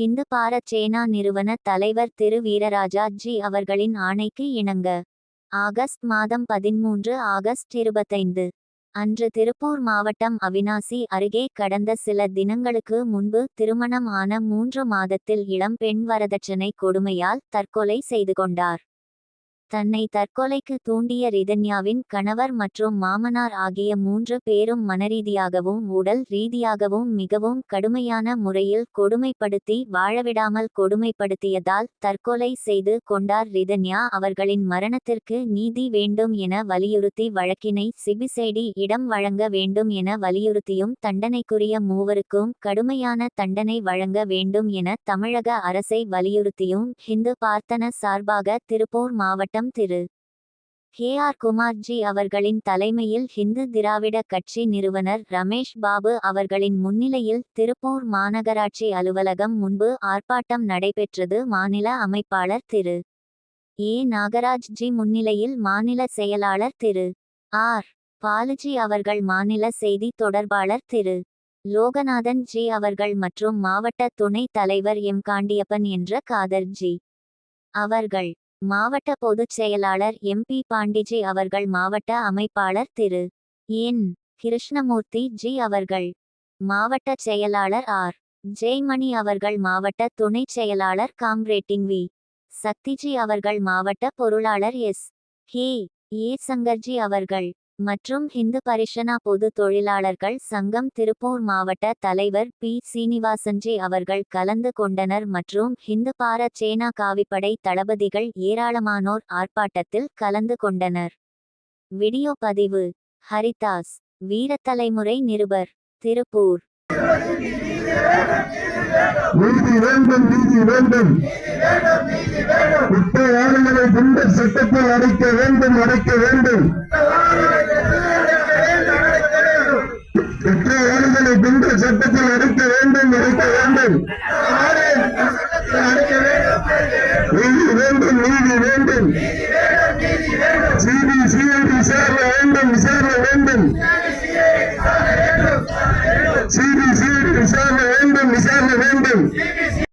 ஹிந்து பாரத் சேனா நிறுவன தலைவர் திரு வீரராஜா ஜி அவர்களின் ஆணைக்கு இணங்க. ஆகஸ்ட் மாதம் பதிமூன்று ஆகஸ்ட் இருபத்தைந்து. அன்று திருப்பூர் மாவட்டம் அவினாசி அருகே கடந்த சில தினங்களுக்கு முன்பு திருமணம் ஆன மூன்று மாதத்தில் இளம் பெண் வரதட்சணை கொடுமையால் தற்கொலை செய்து கொண்டார். தன்னை தற்கொலைக்கு தூண்டிய ரிதன்யாவின் கணவர் மற்றும் மாமனார் ஆகிய மூன்று பேரும் மனரீதியாகவும் உடல் ரீதியாகவும் மிகவும் கடுமையான முறையில் கொடுமைப்படுத்தி வாழவிடாமல் கொடுமைப்படுத்தியதால் தற்கொலை செய்து கொண்டார் ரிதன்யா. அவர்களின் மரணத்திற்கு நீதி வேண்டும் என வலியுறுத்தி வழக்கினை சிபிசைடி இடம் வழங்க வேண்டும் என வலியுறுத்தியும் தண்டனைக்குரிய மூவருக்கும் கடுமையான தண்டனை வழங்க வேண்டும் என தமிழக அரசை வலியுறுத்தியும் ஹிந்து பார்த்தன சார்பாக திருப்பூர் மாவட்டம் திரு. கே. ஆர். குமார்ஜி அவர்களின் தலைமையில் ஹிந்து திராவிட கட்சி நிறுவனர் ரமேஷ் பாபு அவர்களின் முன்னிலையில் திருப்பூர் மாநகராட்சி அலுவலகம் முன்பு ஆர்ப்பாட்டம் நடைபெற்றது மாநில அமைப்பாளர் திரு. ஏ. நாகராஜ்ஜி முன்னிலையில் மாநில செயலாளர் திரு. ஆர். பாலுஜி அவர்கள் மாநில செய்தி தொடர்பாளர் திரு. லோகநாதன் ஜி அவர்கள் மற்றும் மாவட்ட துணைத் தலைவர் எம். காண்டியப்பன் என்ற காதர்ஜி அவர்கள் மாவட்ட பொதுச் செயலாளர் எம்பி பாண்டிஜி அவர்கள் மாவட்ட அமைப்பாளர் திரு. என். கிருஷ்ணமூர்த்தி ஜி அவர்கள் மாவட்ட செயலாளர் ஆர். ஜெய்மணி அவர்கள் மாவட்ட துணைச் செயலாளர் காம்ரேட்டிங் வி. சக்திஜி அவர்கள் மாவட்ட பொருளாளர் எஸ். ஹே ஏ. சங்கர்ஜி அவர்கள் மற்றும் ஹிந்து பரிஷனா பொது தொழிலாளர்கள் சங்கம் திருப்பூர் மாவட்ட தலைவர் பி. சீனிவாசன்ஜி அவர்கள் கலந்து கொண்டனர் மற்றும் ஹிந்து பார சேனா காவிப்படை தளபதிகள் ஏராளமானோர் ஆர்ப்பாட்டத்தில் கலந்து கொண்டனர். வீடியோ பதிவு. ஹரிதாஸ். வீரத்தலைமுறை நிருபர். திருப்பூர். நீதி வேண்டும் நீதி வேண்டும். குற்ற குண்டர் சட்டத்தில் அடைக்க வேண்டும் அடைக்க வேண்டும். சட்டத்தில் எடுக்க வேண்டும். எடுக்க வேண்டும் நீதி வேண்டும். நீதி வேண்டும் சிபிசி